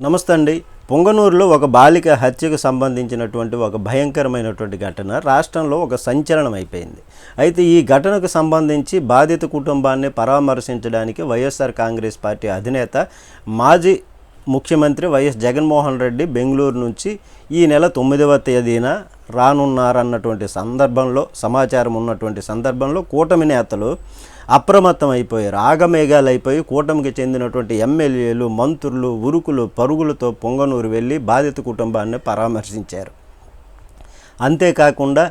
నమస్తే అండి పొంగనూరులో ఒక బాలిక హత్యకు సంబంధించినటువంటి ఒక భయంకరమైనటువంటి ఘటన రాష్ట్రంలో ఒక సంచలనం అయిపోయింది. అయితే ఈ ఘటనకు సంబంధించి బాధిత కుటుంబాన్ని పరామర్శించడానికి వైఎస్ఆర్ కాంగ్రెస్ పార్టీ అధినేత మాజీ ముఖ్యమంత్రి వైఎస్ జగన్మోహన్ రెడ్డి బెంగళూరు నుంచి ఈ నెల తొమ్మిదవ తేదీన రానున్నారన్నటువంటి సందర్భంలో సమాచారం ఉన్నటువంటి సందర్భంలో కూటమి నేతలు అప్రమత్తం అయిపోయారు. ఆగమేఘాలు అయిపోయి కూటమికి చెందినటువంటి ఎమ్మెల్యేలు మంత్రులు ఉరుకులు పరుగులతో పొంగనూరు వెళ్ళి బాధిత కుటుంబాన్ని పరామర్శించారు. అంతేకాకుండా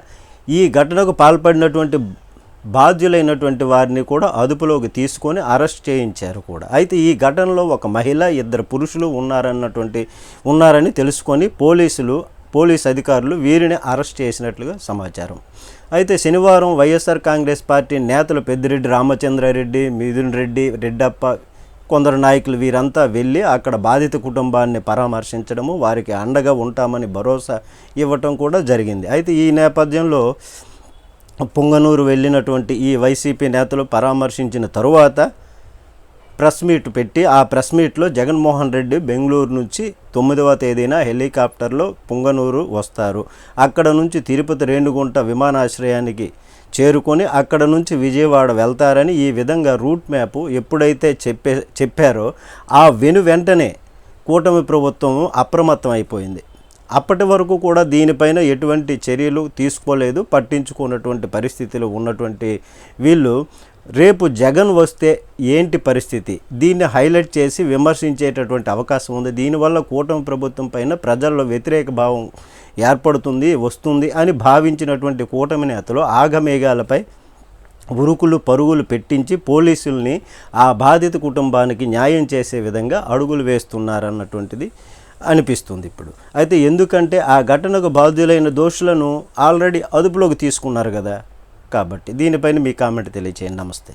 ఈ ఘటనకు పాల్పడినటువంటి బాధ్యులైనటువంటి వారిని కూడా అదుపులోకి తీసుకొని అరెస్ట్ చేయించారు కూడా. అయితే ఈ ఘటనలో ఒక మహిళ ఇద్దరు పురుషులు ఉన్నారన్నటువంటి ఉన్నారని తెలుసుకొని పోలీసులు పోలీస్ అధికారులు వీరిని అరెస్ట్ చేసినట్లుగా సమాచారం. అయితే శనివారం వైఎస్ఆర్ కాంగ్రెస్ పార్టీ నేతలు పెద్దిరెడ్డి రామచంద్రారెడ్డి మిథున్ రెడ్డి రెడ్డప్ప కొందరు నాయకులు వీరంతా వెళ్ళి అక్కడ బాధిత కుటుంబాన్ని పరామర్శించడము వారికి అండగా ఉంటామని భరోసా ఇవ్వటం కూడా జరిగింది. అయితే ఈ నేపథ్యంలో పుంగనూరు వెళ్ళినటువంటి ఈ వైసీపీ నేతలు పరామర్శించిన తరువాత ప్రెస్ మీట్ పెట్టి ఆ ప్రెస్ మీట్లో జగన్మోహన్ రెడ్డి బెంగళూరు నుంచి తొమ్మిదవ తేదీన హెలికాప్టర్లో పుంగనూరు వస్తారు. అక్కడ నుంచి తిరుపతి రేణుగుంట విమానాశ్రయానికి చేరుకొని అక్కడ నుంచి విజయవాడ వెళ్తారని ఈ విధంగా రూట్ మ్యాప్ ఎప్పుడైతే చెప్పే చెప్పారో ఆ వెను వెంటనే కూటమి ప్రభుత్వం అప్రమత్తం అయిపోయింది అప్పటి వరకు కూడా దీనిపైన ఎటువంటి చర్యలు తీసుకోలేదు పట్టించుకున్నటువంటి పరిస్థితిలో ఉన్నటువంటి వీళ్ళు. రేపు జగన్ వస్తే ఏంటి పరిస్థితి? దీన్ని హైలైట్ చేసి విమర్శించేటటువంటి అవకాశం ఉంది. దీనివల్ల కూటమి ప్రభుత్వం పైన ప్రజల్లో వ్యతిరేక భావం ఏర్పడుతుంది వస్తుంది అని భావించినటువంటి కూటమి నేతలు ఆగమేఘాలపై ఉరుకులు పరుగులు పెట్టించి పోలీసుల్ని ఆ బాధిత కుటుంబానికి న్యాయం చేసే విధంగా అడుగులు వేస్తున్నారన్నటువంటిది అనిపిస్తుంది ఇప్పుడు. అయితే ఎందుకంటే ఆ ఘటనకు బాధ్యులైన దోషులను ఆల్రెడీ అదుపులోకి తీసుకున్నారు కదా. కాబట్టి దీనిపైన మీ కామెంట్ తెలియచేయండి. నమస్తే.